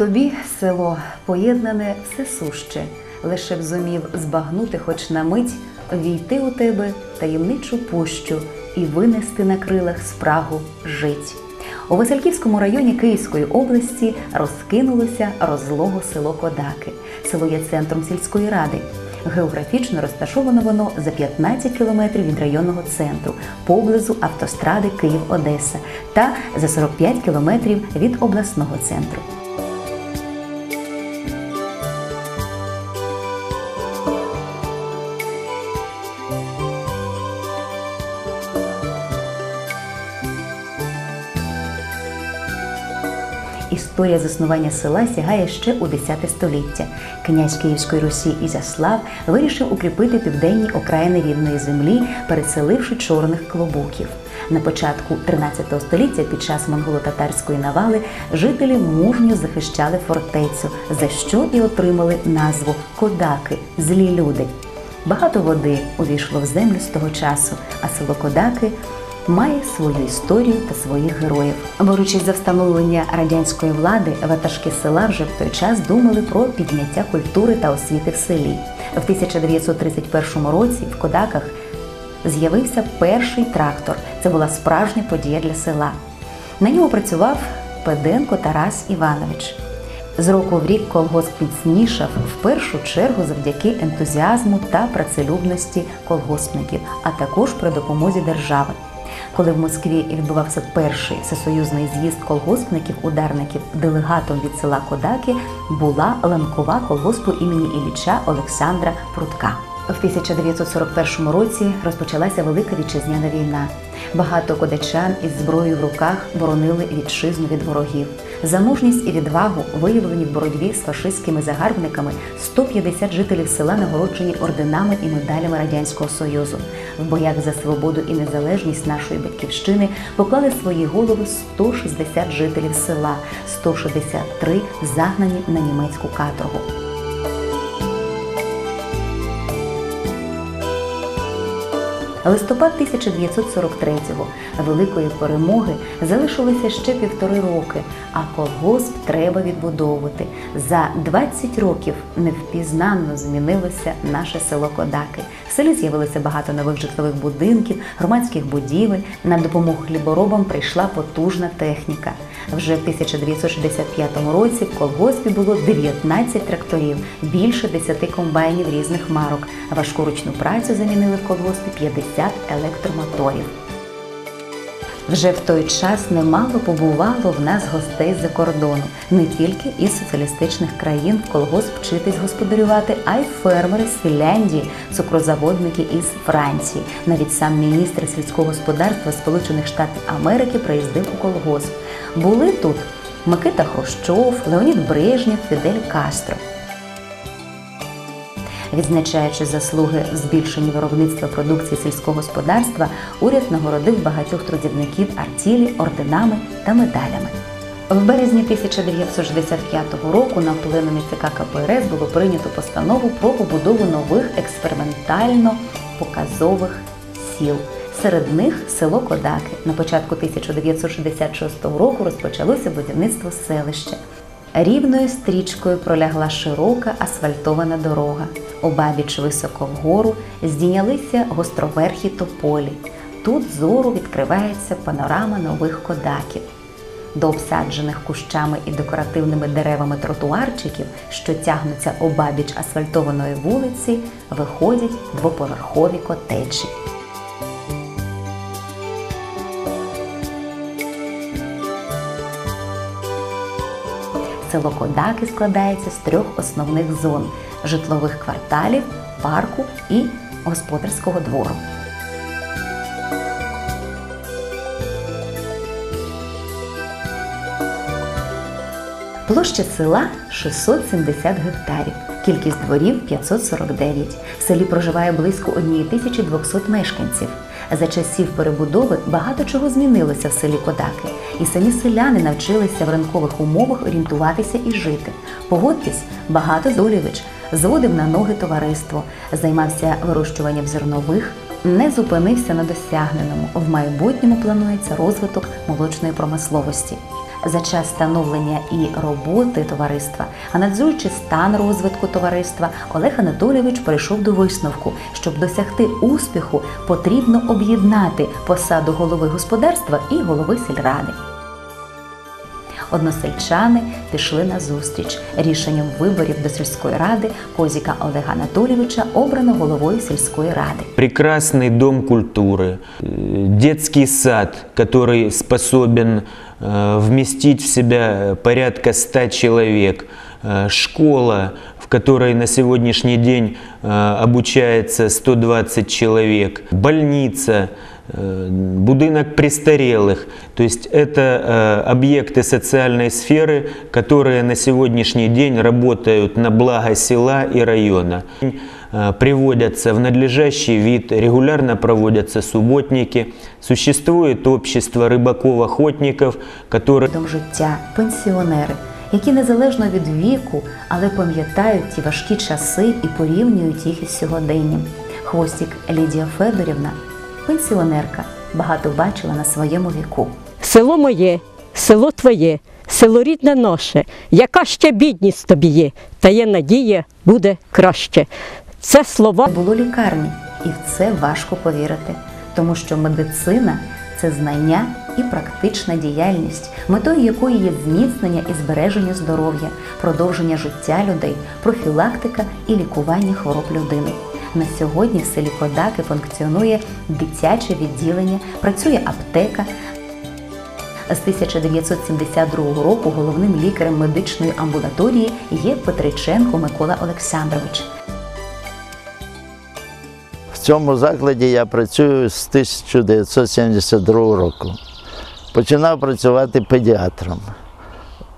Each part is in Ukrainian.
тобі, село, поєднане все суще, лише б зумів збагнути, хоч на мить, війти у тебе таємничу пущу і винести на крилах спрагу жить. У Васильківському районі Київської області розкинулося розлого село Кодаки. Село є центром сільської ради. Географічно розташовано воно за 15 кілометрів від районного центру поблизу автостради Київ-Одеса та за 45 кілометрів від обласного центру. Історія заснування села сягає ще у X століття. Князь Київської Русі Ізяслав вирішив укріпити південні окраїни рідної землі, переселивши чорних клобуків. На початку 13 століття під час монголо-татарської навали жителі мужньо захищали фортецю, за що і отримали назву Кодаки злі люди. Багато води увійшло в землю з того часу, а село Кодаки має свою історію та своїх героїв. Борючись за встановлення радянської влади, ватажки села вже в той час думали про підняття культури та освіти в селі. В 1931 році в Кодаках з'явився перший трактор. Це була справжня подія для села. На ньому працював Педенко Тарас Іванович. З року в рік колгосп міцнішав в першу чергу завдяки ентузіазму та працелюбності колгоспників, а також при допомозі держави. Коли в Москві відбувався перший всесоюзний з'їзд колгоспників-ударників, делегатом від села Кодаки була ланкова колгоспу імені Ілліча Олександра Прутка. В 1941 році розпочалася Велика Вітчизняна війна. Багато кодачан із зброєю в руках боронили вітчизну від ворогів. За мужність і відвагу, виявлені в боротьбі з фашистськими загарбниками, 150 жителів села нагороджені орденами і медалями радянського союзу. В боях за свободу і незалежність нашої батьківщини поклали свої голови 160 жителів села, 163 загнані на німецьку каторгу. Листопад 1943-го великої перемоги залишилося ще півтори роки, а колгосп треба відбудовувати. За 20 років невпізнанно змінилося наше село Кодаки. В селі з'явилося багато нових житлових будинків, громадських будівель. На допомогу хліборобам прийшла потужна техніка. Вже в 1965 році в колгоспі було 19 тракторів, більше 10 комбайнів різних марок. Важку ручну працю замінили в колгоспі 50 електромоторів. Вже в той час немало побувало в нас гостей з-за кордону, не тільки із соціалістичних країн в колгосп вчитись господарювати, а й фермери з Фінляндії, цукрозаводники із Франції. Навіть сам міністр сільського господарства Сполучених Штатів Америки приїздив у колгосп. Були тут Микита Хрущов, Леонід Брежнєв, Фідель Кастро. Відзначаючи заслуги в збільшенні виробництва продукції сільського господарства, уряд нагородив багатьох трудівників артілі орденами та медалями. В березні 1965 року на пленумі ЦК КПРС було прийнято постанову про побудову нових експериментально-показових сіл. Серед них село Кодаки. На початку 1966 року розпочалося будівництво селища. Рівною стрічкою пролягла широка асфальтована дорога. Обабіч високо вгору здійнялися гостроверхі тополі. Тут зору відкривається панорама нових кодаків. До обсаджених кущами і декоративними деревами тротуарчиків, що тягнуться обабіч асфальтованої вулиці, виходять двоповерхові котеджі. Село Кодаки складається з трьох основних зон житлових кварталів, парку і господарського двору. Площа села 670 гектарів, кількість дворів 549. В селі проживає близько 1200 мешканців. За часів перебудови багато чого змінилося в селі Кодаки, і самі селяни навчилися в ранкових умовах орієнтуватися і жити. Погодьтесь, багато Золівич зводив на ноги товариство, займався вирощуванням зернових, не зупинився на досягненому. В майбутньому планується розвиток молочної промисловості. За час становлення і роботи товариства, аналізуючи стан розвитку товариства, Олег Анатолійович прийшов до висновку, щоб досягти успіху, потрібно об'єднати посаду голови господарства і голови сільради Односельчани пішли на зустріч. Рішенням виборів до сільської ради Козіка Олега Анатолійовича обрано головою сільської ради. прекрасный дом культуры, э, детский сад, который способен э, вместить в себя порядка 100 человек, э, школа, в которой на сегодняшний день э, обучается 120 человек, больница, э, будинок престарелых. То есть это э, объекты социальной сферы, которые на сегодняшний день работают на благо села и района. Э, Приводятся в надлежащий вид, регулярно проводятся субботники. Существует общество рыбаков-охотников, которые Дом життя, пенсіонери, які незалежно від віку, але пам'ятають ті важкі часи і порівнюють їх із сьогоденням. Хвостік Лідія Федорівна, пенсіонерка, багато бачила на своєму віку. Село моє, село твоє, село рідне наше, яка ще бідність тобі є, та є надія, буде краще. Це слова. Було лікарні, і в це важко повірити, тому що медицина це знання і практична діяльність, метою якої є зміцнення і збереження здоров'я, продовження життя людей, профілактика і лікування хвороб людини. На сьогодні в селі Кодаки функціонує дитяче відділення, працює аптека. З 1972 року головним лікарем медичної амбулаторії є Петриченко Микола Олександрович. В цьому закладі я працюю з 1972 року. Починав працювати педіатром.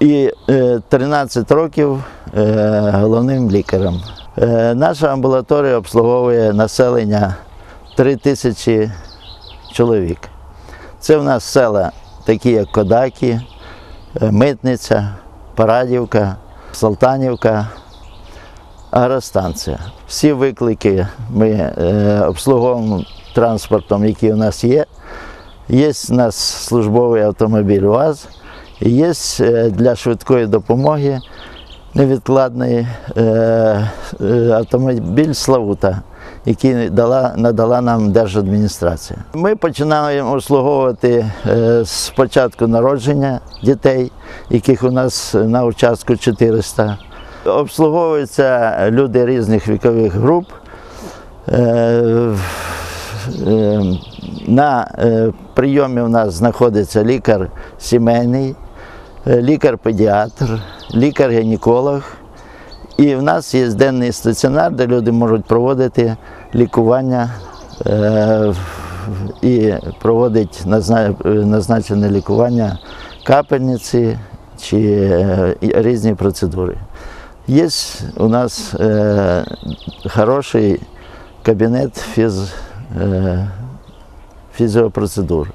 І е, 13 років е, головним лікарем. Е, наша амбулаторія обслуговує населення 3 тисячі чоловік. Це в нас села такі, як Кодаки, е, Митниця, Парадівка, Салтанівка, агростанція. Всі виклики ми е, обслуговуємо транспортом, який у нас є. Є у нас службовий автомобіль УАЗ, є для швидкої допомоги невідкладний е, е, автомобіль Славута, який дала, надала нам держадміністрація. Ми починаємо обслуговувати е, з початку народження дітей, яких у нас на участку 400. Обслуговуються люди різних вікових груп. Е, На прийомі у нас знаходиться лікар сімейний, лікар-педіатр, лікар-гінеколог. І в нас є денний стаціонар, де люди можуть проводити лікування е, і проводить назначене лікування капельниці чи е, різні процедури. Є у нас е, хороший кабінет фіз, фізіопроцедур,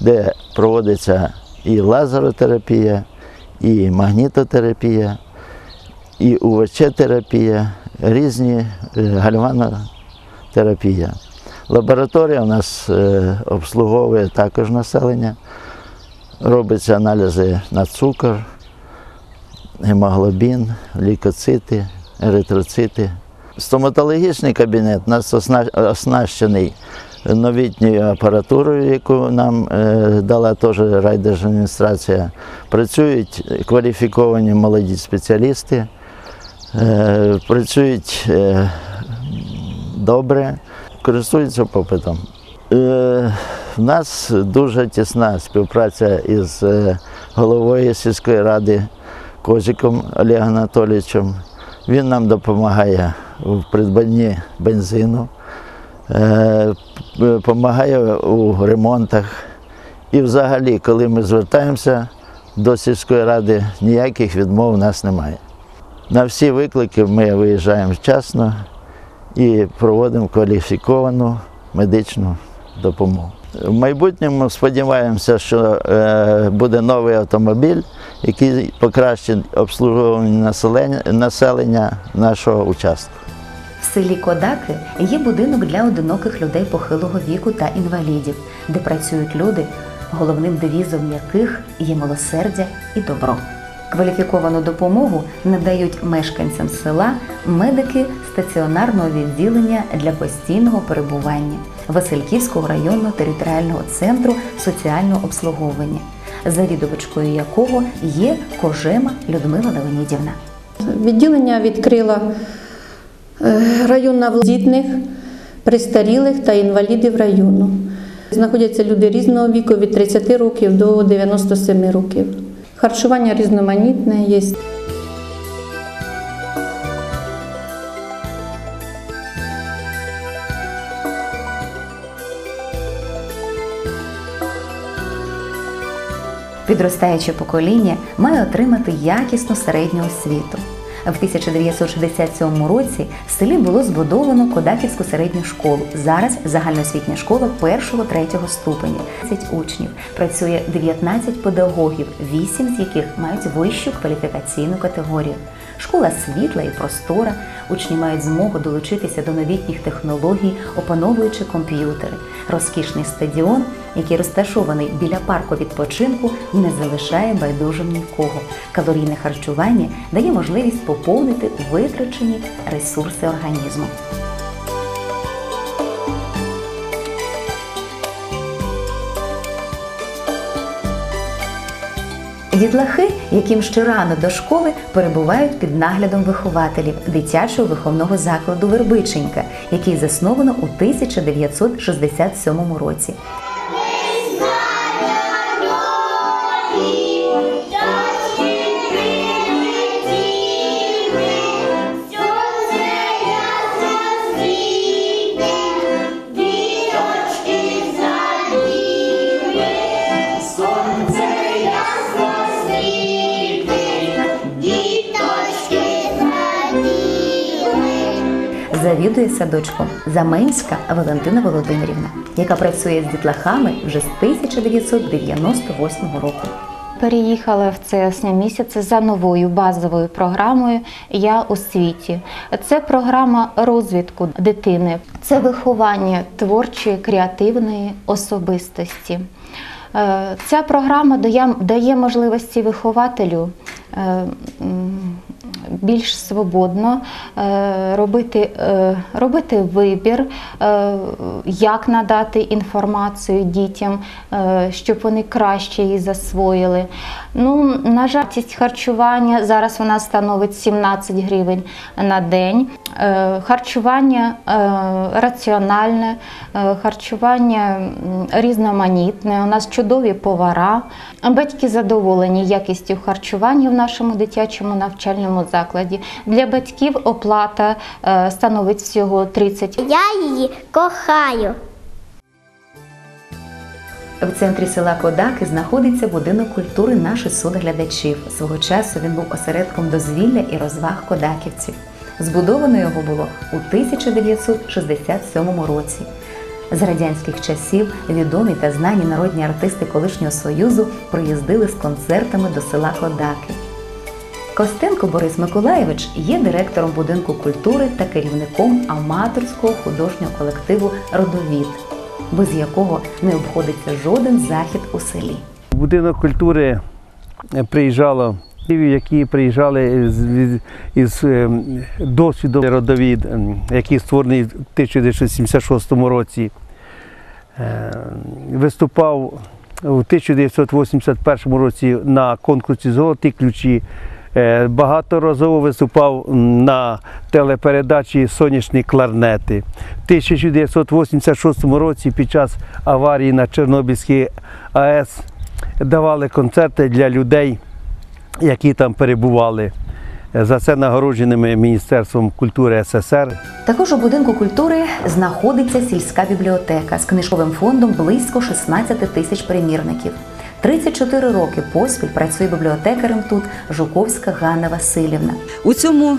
де проводиться і лазеротерапія, і магнітотерапія, і УВЧ-терапія, різні е, гальванотерапія. Лабораторія у нас е, обслуговує також населення, робиться аналізи на цукор, гемоглобін, лікоцити, еритроцити. Стоматологічний кабінет у нас оснащений новітньою апаратурою, яку нам е, дала теж райдержадміністрація. Працюють кваліфіковані молоді спеціалісти, е, працюють е, добре, користуються попитом. У нас дуже тісна співпраця із головою сільської ради Козиком Олегом Анатолійовичем. Він нам допомагає в придбанні бензину, допомагає у ремонтах. І взагалі, коли ми звертаємося до сільської ради, ніяких відмов у нас немає. На всі виклики ми виїжджаємо вчасно і проводимо кваліфіковану медичну допомогу. В майбутньому сподіваємося, що е, буде новий автомобіль, який покращить обслуговування населення нашого участку. В селі Кодаки є будинок для одиноких людей похилого віку та інвалідів, де працюють люди, головним девізом яких є милосердя і добро. Кваліфіковану допомогу надають мешканцям села медики стаціонарного відділення для постійного перебування Васильківського районного територіального центру соціального обслуговування, завідувачкою якого є Кожема Людмила Леонідівна. Відділення відкрила районна влада дітних, престарілих та інвалідів району. Знаходяться люди різного віку від 30 років до 97 років. Харчування різноманітне є. Підростаюче покоління має отримати якісну середню освіту. В 1967 році в селі було збудовано Кодаківську середню школу. Зараз загальноосвітня школа 1-3 ступеня. 30 учнів. Працює 19 педагогів, 8 з яких мають вищу кваліфікаційну категорію. Школа світла і простора. Учні мають змогу долучитися до новітніх технологій, опановуючи комп'ютери. Розкішний стадіон, який розташований біля парку відпочинку, не залишає байдужим нікого. Калорійне харчування дає можливість поповнити витрачені ресурси організму. Дітлахи, яким ще рано до школи, перебувають під наглядом вихователів дитячого виховного закладу Вербиченька, який засновано у 1967 році. Завідує садочком Заменська Валентина Володимирівна, яка працює з дітлахами вже з 1998 року. Переїхала в вересня місяці за новою базовою програмою Я у світі. Це програма розвитку дитини, це виховання творчої креативної особистості. Е, Ця програма дає, можливості вихователю е, більш свободно е, робити, е, робити вибір, е, як надати інформацію дітям, щоб вони краще її засвоїли. Ну, на жаль, харчування зараз вона становить 17 гривень на день. Харчування раціональне, харчування різноманітне. У нас чудові повара. Батьки задоволені якістю харчування в нашому дитячому навчальному закладі. Для батьків оплата е, становить всього 30 Я її кохаю. В центрі села Кодаки знаходиться будинок культури наших судглядачів. Свого часу він був осередком дозвілля і розваг кодаківців. Збудовано його було у 1967 році. З радянських часів відомі та знані народні артисти колишнього союзу приїздили з концертами до села Кодаки. Костенко Борис Миколаєвич є директором будинку культури та керівником аматорського художнього колективу Родовід, без якого не обходиться жоден захід у селі. Будинок культури е, приїжджало які приїжджали із е, досвідом родовід, який створений в 1976 році. Е, Виступав у 1981 році на конкурсі Золоті ключі. Е, Багаторазово виступав на телепередачі Сонячні кларнети. В 1986 році під час аварії на Чорнобильській АЕС давали концерти для людей, які там перебували. Е, За це нагородженими Міністерством культури СССР. Також у будинку культури знаходиться сільська бібліотека з книжковим фондом близько 16 тисяч примірників. 34 роки поспіль працює бібліотекарем тут Жуковська Ганна Васильівна. У цьому